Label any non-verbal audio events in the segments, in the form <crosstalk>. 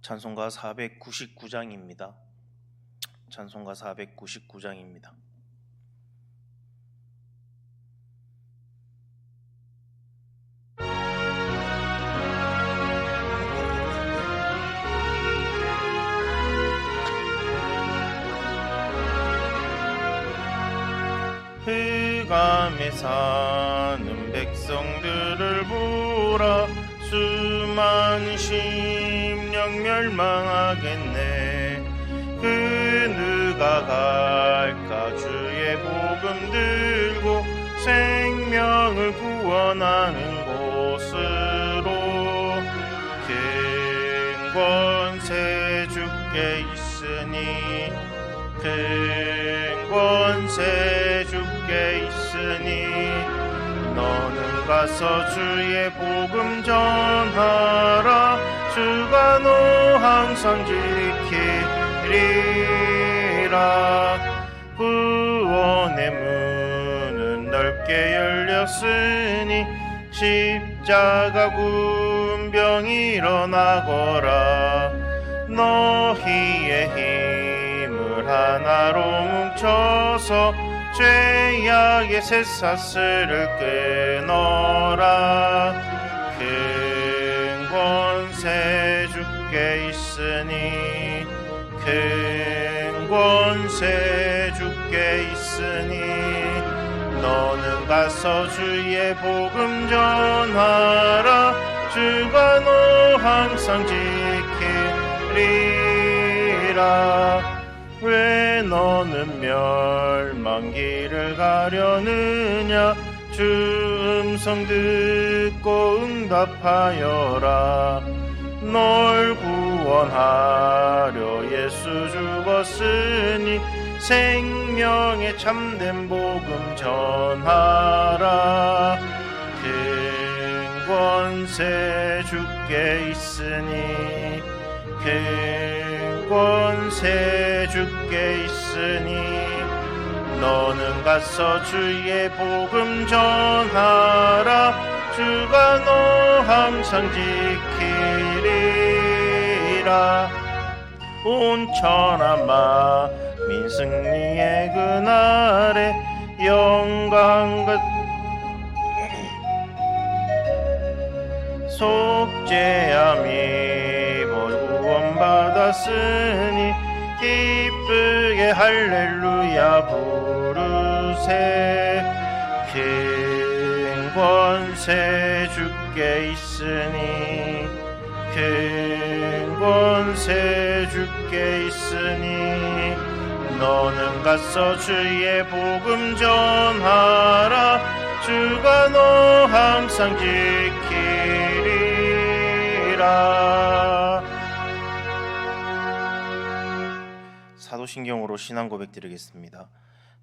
찬송가 499장입니다. 찬송가 499장입니다. 흑암에 사는 백성들을 보라 수많은 심령 멸망하겠네. 그 누가 갈까? 주의 복음 들고 생명을 구원하는 곳으로 큰 권세 주께 있으니 큰 권세 주께 있으니 너는 가서 주의 복음 전하라 주가 너 항상 지키리라. 구원의 문은 넓게 열렸으니 십자가 군병이 일어나거라. 너희의 힘을 하나로 뭉쳐서 죄악의 쇠사슬을 끊어라. 큰 권세 주께 있으니 큰 권세 주께 있으니 너는 가서 주의 복음 전하라. 주가 너 항상 지키리라. 왜 너는 멸망기를 가려느냐? 주 음성 듣고 응답하여라 널 구원하려 예수 죽었으니 생명의 참된 복음 전하라. 큰 권세 주께 있으니 큰 권세 주께 있으니 너는 가서 주의 복음 전하라 주가 너 항상 지키리라. 온 천하마 민승리의 그날에 영광과 속죄함이 구원받았으니 기쁘게 할렐루야 부르세. 큰 권세 주께 있으니 큰 권세 주께 있으니 너는 가서 주의 복음 전하라 주가 너 항상 지키리라 사도신경으로 신앙 고백 드리겠습니다.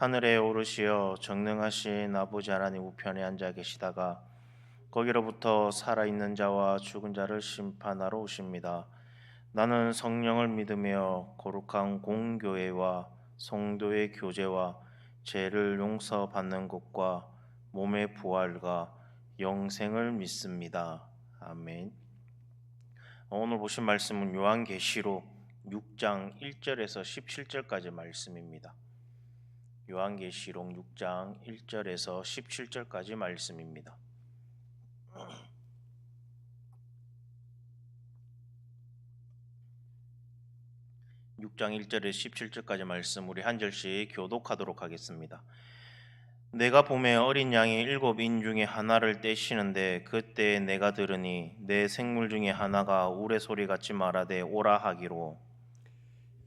하늘에 오르시어 정능하신 아버지 하나님 우편에 앉아 계시다가 거기로부터 살아있는 자와 죽은 자를 심판하러 오십니다. 나는 성령을 믿으며 거룩한 공교회와 성도의 교제와 죄를 용서받는 것과 몸의 부활과 영생을 믿습니다. 아멘. 오늘 보신 말씀은 요한계시록 6장 1절에서 17절까지 말씀입니다. 요한계시록 6장 1절에서 17절까지 말씀입니다. 6장 1절에 17절까지 말씀 우리 한 절씩 교독하도록 하겠습니다. 내가 봄에 어린 양이 일곱 인 중에 하나를 떼시는데 그때 내가 들으니 내 생물 중에 하나가 우레 소리 같이 말하되 오라 하기로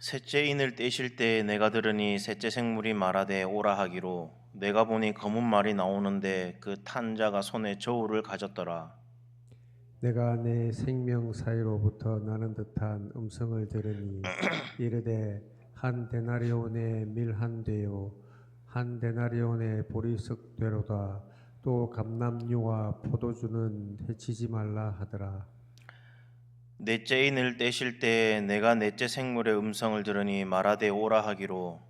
셋째 인을 떼실 때 내가 들으니 셋째 생물이 말하되 오라 하기로 내가 보니 검은 말이 나오는데 그 탄자가 손에 저울을 가졌더라. 내가 내 생명 사이로부터 나는 듯한 음성을 들으니 <clears throat> 이르되 한 데나리온의 밀한 되요. 한 데나리온의 보리석 되로다. 또 감남류와 포도주는 해치지 말라 하더라 넷째 인을 떼실 때 내가 넷째 생물의 음성을 들으니 말하되 오라 하기로.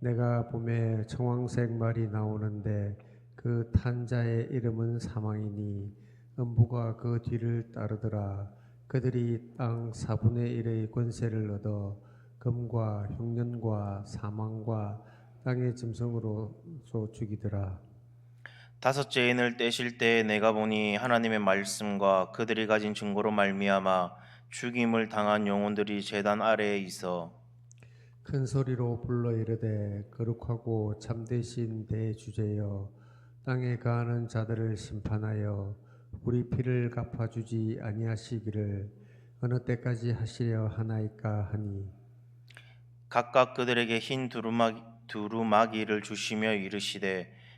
내가 봄에 청황색 말이 나오는데 그 탄자의 이름은 사망이니 음부가 그 뒤를 따르더라. 그들이 땅 4분의 1의 권세를 얻어 금과 흉년과 사망과 땅의 짐승으로서 죽이더라 다섯째 인을 떼실 때 내가 보니 하나님의 말씀과 그들이 가진 증거로 말미암아 죽임을 당한 영혼들이 제단 아래에 있어 큰 소리로 불러 이르되 거룩하고 참되신 대주제여 땅에 가하는 자들을 심판하여 우리 피를 갚아주지 아니하시기를 어느 때까지 하시려 하나이까 하니? 각각 그들에게 흰 두루마기, 두루마기를 주시며 이르시되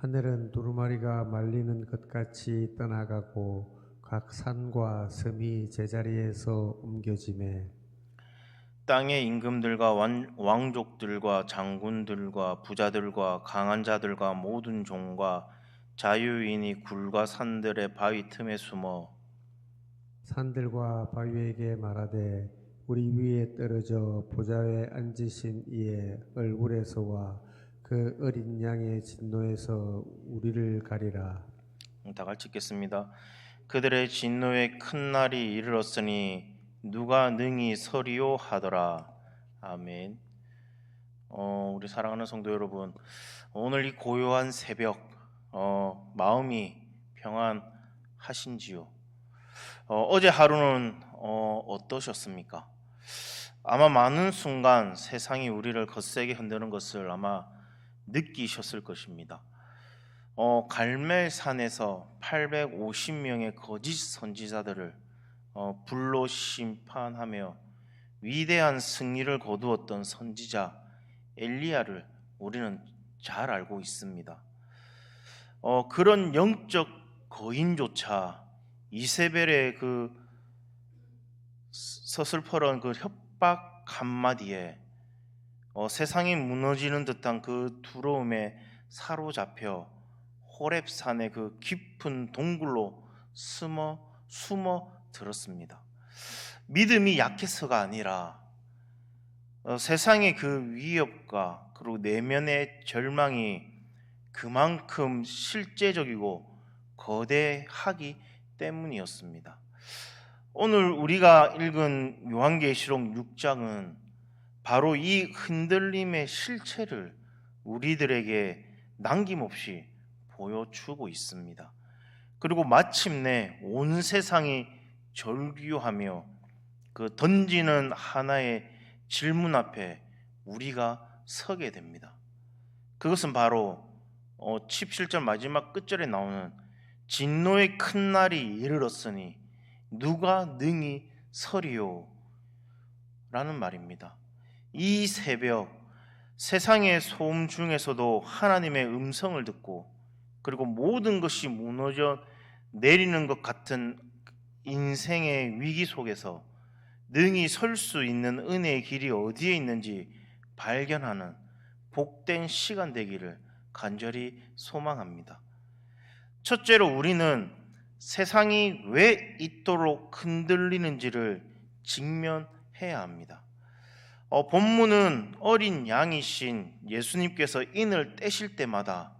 하늘은 두루마리가 말리는 것 같이 떠나가고 각 산과 섬이 제자리에서 옮겨지매 땅의 임금들과 왕, 왕족들과 장군들과 부자들과 강한 자들과 모든 종과 자유인이 굴과 산들의 바위 틈에 숨어 산들과 바위에게 말하되 우리 위에 떨어져 보좌에 앉으신 이의 얼굴에서와 그 어린 양의 진노에서 우리를 가리라 다 같이 읽겠습니다. 그들의 진노의 큰 날이 이르렀으니 누가 능히 서리요 하더라. 아멘. 어, 우리 사랑하는 성도 여러분, 오늘 이 고요한 새벽, 어, 마음이 평안하신지요? 어, 어제 하루는 어, 어떠셨습니까? 아마 많은 순간 세상이 우리를 거세게 흔드는 것을 아마 느끼셨을 것입니다. 어, 갈멜산에서 850명의 거짓 선지자들을 어, 불로 심판하며 위대한 승리를 거두었던 선지자 엘리야를 우리는 잘 알고 있습니다. 어, 그런 영적 거인조차 이세벨의 그 서슬퍼런 그 협박 한마디에 어, 세상이 무너지는 듯한 그 두려움에 사로잡혀 호렙산의 그 깊은 동굴로 숨어 숨어 들었습니다. 믿음이 약해서가 아니라 어, 세상의 그 위협과 그리고 내면의 절망이 그만큼 실제적이고 거대하기 때문이었습니다. 오늘 우리가 읽은 요한계시록 6장은 바로 이 흔들림의 실체를 우리들에게 남김없이 보여주고 있습니다. 그리고 마침내 온 세상이 절규하며 그 던지는 하나의 질문 앞에 우리가 서게 됩니다. 그것은 바로 어, 17절 마지막 끝절에 나오는 진노의 큰 날이 이르렀으니 누가 능히 서리요 라는 말입니다. 이 새벽 세상의 소음 중에서도 하나님의 음성을 듣고 그리고 모든 것이 무너져 내리는 것 같은 인생의 위기 속에서 능히 설 수 있는 은혜의 길이 어디에 있는지 발견하는 복된 시간 되기를 간절히 소망합니다. 첫째로 우리는 세상이 왜 이토록 흔들리는지를 직면해야 합니다. 어, 본문은 어린 양이신 예수님께서 인을 떼실 때마다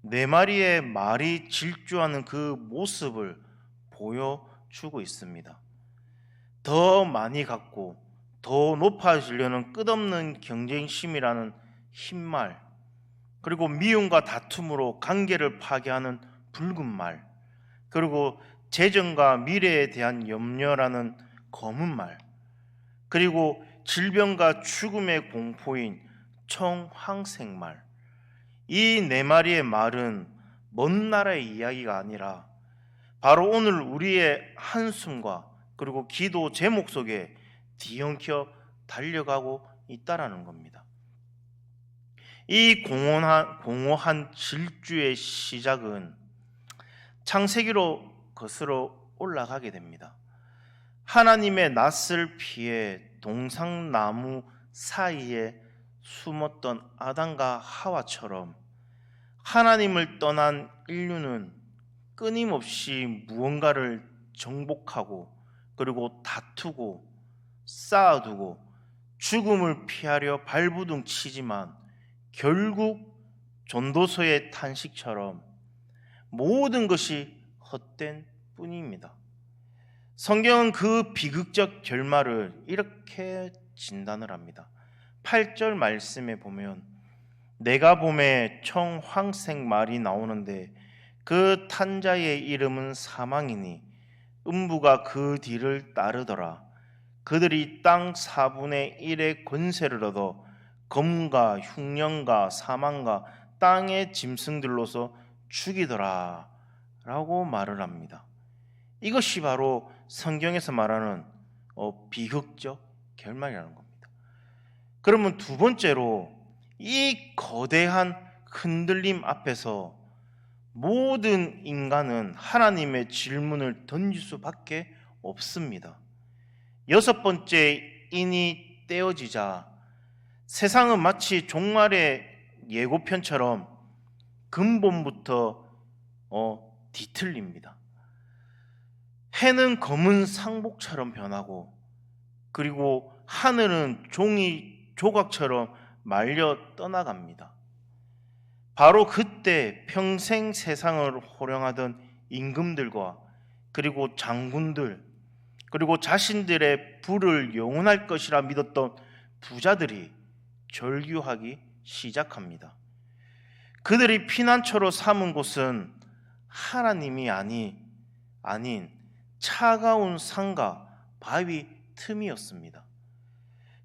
네 마리의 말이 질주하는 그 모습을 보여주고 있습니다. 더 많이 갖고 더 높아지려는 끝없는 경쟁심이라는 흰말, 그리고 미움과 다툼으로 관계를 파괴하는 붉은 말, 그리고 재정과 미래에 대한 염려라는 검은 말, 그리고 질병과 죽음의 공포인 청황생말. 이 네 마리의 말은 먼 나라의 이야기가 아니라 바로 오늘 우리의 한숨과 그리고 기도 제목 속에 뒤엉켜 달려가고 있다라는 겁니다. 이 공허한, 공허한 질주의 시작은 창세기로 거슬러 올라가게 됩니다. 하나님의 낯을 피해 동상나무 사이에 숨었던 아담과 하와처럼 하나님을 떠난 인류는 끊임없이 무언가를 정복하고 그리고 다투고 쌓아두고 죽음을 피하려 발부둥 치지만 결국 전도서의 탄식처럼 모든 것이 헛된 뿐입니다. 성경은 그 비극적 결말을 이렇게 진단을 합니다. 8절 말씀에 보면 내가 봄에 청황색 말이 나오는데 그 탄자의 이름은 사망이니 음부가 그 뒤를 따르더라. 그들이 땅 4분의 1의 권세를 얻어 검과 흉년과 사망과 땅의 짐승들로서 죽이더라. 라고 말을 합니다. 이것이 바로 성경에서 말하는 어, 비극적 결말이라는 겁니다. 그러면 두 번째로 이 거대한 흔들림 앞에서 모든 인간은 하나님의 질문을 던질 수밖에 없습니다. 여섯 번째 인이 떼어지자 세상은 마치 종말의 예고편처럼 근본부터 어, 뒤틀립니다. 해는 검은 상복처럼 변하고 그리고 하늘은 종이 조각처럼 말려 떠나갑니다. 바로 그때 평생 세상을 호령하던 임금들과 그리고 장군들 그리고 자신들의 부를 영원할 것이라 믿었던 부자들이 절규하기 시작합니다. 그들이 피난처로 삼은 곳은 하나님이 아니 아닌 차가운 산과 바위 틈이었습니다.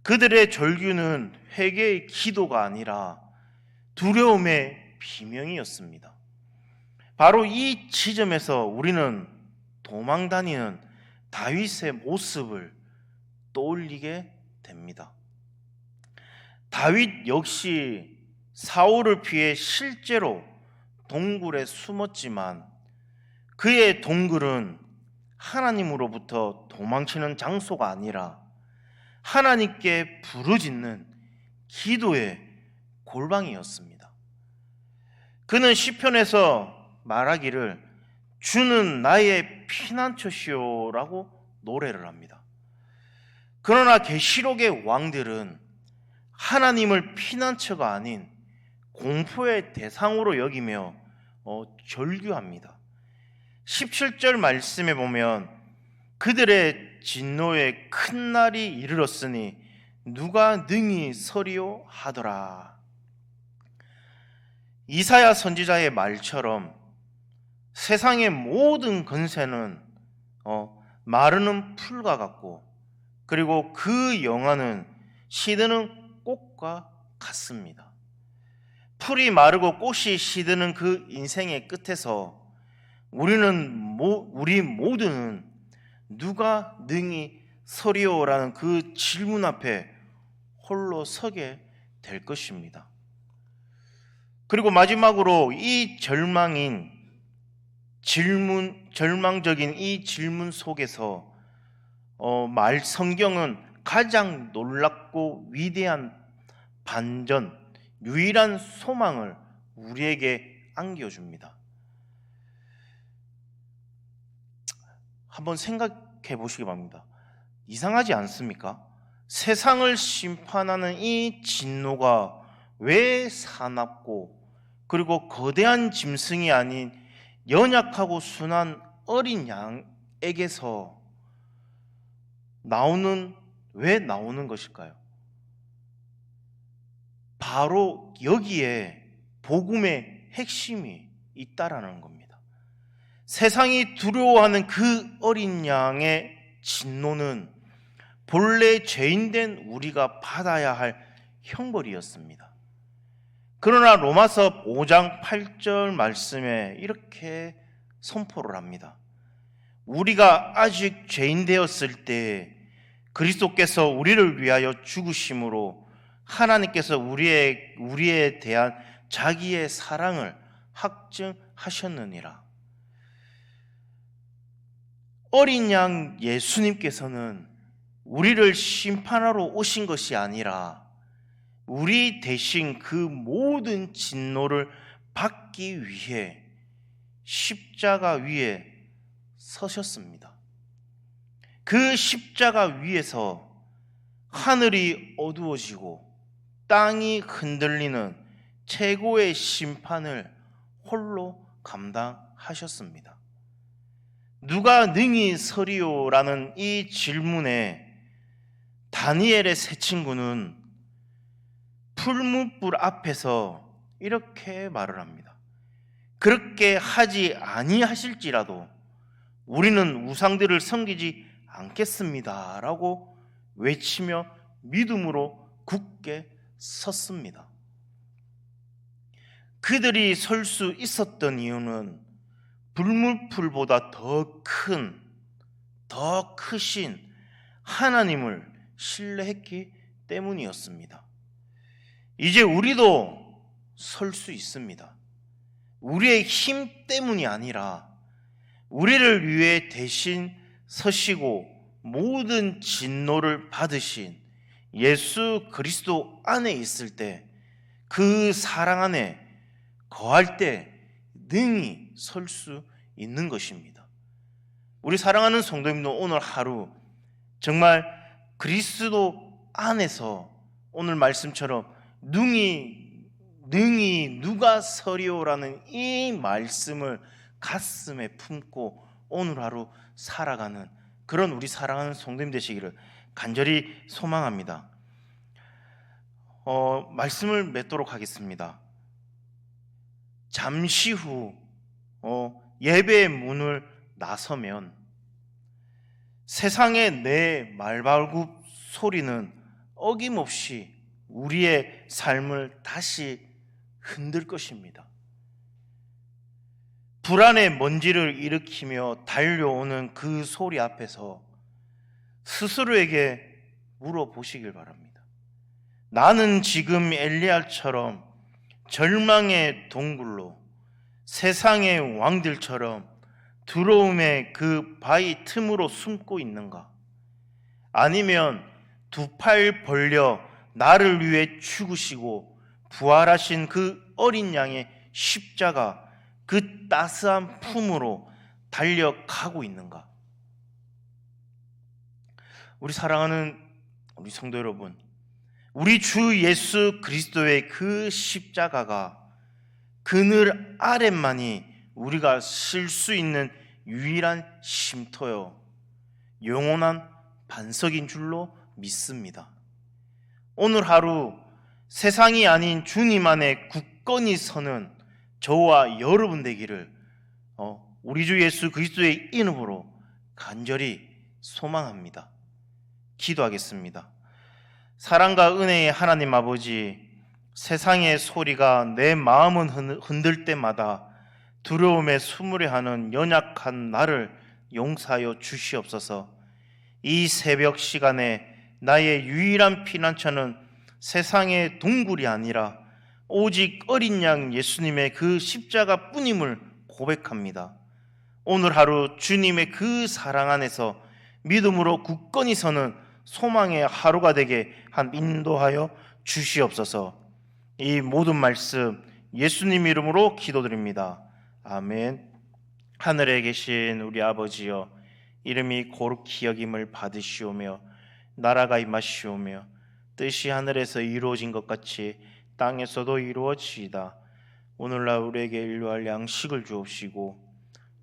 그들의 절규는 회개의 기도가 아니라 두려움의 비명이었습니다. 바로 이 지점에서 우리는 도망 다니는 다윗의 모습을 떠올리게 됩니다. 다윗 역시 사울을 피해 실제로 동굴에 숨었지만 그의 동굴은 하나님으로부터 도망치는 장소가 아니라 하나님께 부르짖는 기도의 골방이었습니다. 그는 시편에서 말하기를 주는 나의 피난처시오라고 노래를 합니다. 그러나 계시록의 왕들은 하나님을 피난처가 아닌 공포의 대상으로 여기며 어, 절규합니다. 17절 말씀에 보면 그들의 진노의 큰 날이 이르렀으니 누가 능히 서리오 하더라. 이사야 선지자의 말처럼 세상의 모든 건세는 어, 마르는 풀과 같고 그리고 그 영화는 시드는 꽃과 같습니다. 풀이 마르고 꽃이 시드는 그 인생의 끝에서 우리는 모, 우리 모두는 누가 능히 서리오라는 그 질문 앞에 홀로 서게 될 것입니다. 그리고 마지막으로 이 절망인 질문 절망적인 이 질문 속에서 어, 말 성경은 가장 놀랍고 위대한 반전, 유일한 소망을 우리에게 안겨줍니다. 한번 생각해 보시기 바랍니다. 이상하지 않습니까? 세상을 심판하는 이 진노가 왜 사납고 그리고 거대한 짐승이 아닌 연약하고 순한 어린 양에게서 나오는 왜 나오는 것일까요? 바로 여기에 복음의 핵심이 있다라는 겁니다. 세상이 두려워하는 그 어린 양의 진노는 본래 죄인된 우리가 받아야 할 형벌이었습니다. 그러나 로마서 5장 8절 말씀에 이렇게 선포를 합니다. 우리가 아직 죄인 되었을 때 그리스도께서 우리를 위하여 죽으심으로 하나님께서 우리의 우리에 대한 자기의 사랑을 확증하셨느니라. 어린 양 예수님께서는 우리를 심판하러 오신 것이 아니라 우리 대신 그 모든 진노를 받기 위해 십자가 위에 서셨습니다. 그 십자가 위에서 하늘이 어두워지고 땅이 흔들리는 최고의 심판을 홀로 감당하셨습니다. 누가 능히 서리오라는 이 질문에 다니엘의 세 친구는 풀무불 앞에서 이렇게 말을 합니다. 그렇게 하지 아니하실지라도 우리는 우상들을 섬기지 않겠습니다라고 외치며 믿음으로 굳게 섰습니다. 그들이 설 수 있었던 이유는 불물풀보다 더 큰, 더 크신 하나님을 신뢰했기 때문이었습니다. 이제 우리도 설 수 있습니다. 우리의 힘 때문이 아니라 우리를 위해 대신 서시고 모든 진노를 받으신 예수 그리스도 안에 있을 때 그 사랑 안에 거할 때 능히 설 수 있는 것입니다. 우리 사랑하는 성도님도 오늘 하루 정말 그리스도 안에서 오늘 말씀처럼 능히 능히 누가 서리오라는 이 말씀을 가슴에 품고 오늘 하루 살아가는 그런 우리 사랑하는 성도님 되시기를 간절히 소망합니다. 어, 말씀을 맺도록 하겠습니다. 잠시 후 어, 예배의 문을 나서면 세상의 내 말발굽 소리는 어김없이 우리의 삶을 다시 흔들 것입니다. 불안의 먼지를 일으키며 달려오는 그 소리 앞에서 스스로에게 물어보시길 바랍니다. 나는 지금 엘리야처럼 절망의 동굴로 세상의 왕들처럼 두려움의 그 바위 틈으로 숨고 있는가? 아니면 두 팔 벌려 나를 위해 죽으시고 부활하신 그 어린 양의 십자가 그 따스한 품으로 달려가고 있는가? 우리 사랑하는 우리 성도 여러분, 우리 주 예수 그리스도의 그 십자가가 그늘 아래만이 우리가 쓸 수 있는 유일한 쉼터요, 영원한 반석인 줄로 믿습니다. 오늘 하루 세상이 아닌 주님 안에 굳건히 서는 저와 여러분 되기를 어, 우리 주 예수 그리스도의 이름으로 간절히 소망합니다. 기도하겠습니다. 사랑과 은혜의 하나님 아버지, 세상의 소리가 내 마음을 흔- 흔들 때마다 두려움에 수무레하는 연약한 나를 용서하여 주시옵소서. 이 새벽 시간에 나의 유일한 피난처는 세상의 동굴이 아니라 오직 어린 양 예수님의 그 십자가 뿐임을 고백합니다. 오늘 하루 주님의 그 사랑 안에서 믿음으로 굳건히 서는 소망의 하루가 되게 한 인도하여 주시옵소서. 이 모든 말씀 예수님 이름으로 기도드립니다. 아멘. 하늘에 계신 우리 아버지여 이름이 거룩히 여김을 받으시오며 나라가 임하시오며 뜻이 하늘에서 이루어진 것 같이 땅에서도 이루어지이다. 오늘날 우리에게 일용할 양식을 주옵시고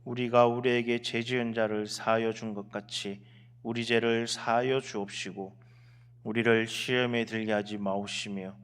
우리가 우리에게 죄지은 자를 사하여 준 것 같이 우리 죄를 사하여 주옵시고 우리를 시험에 들게 하지 마옵시며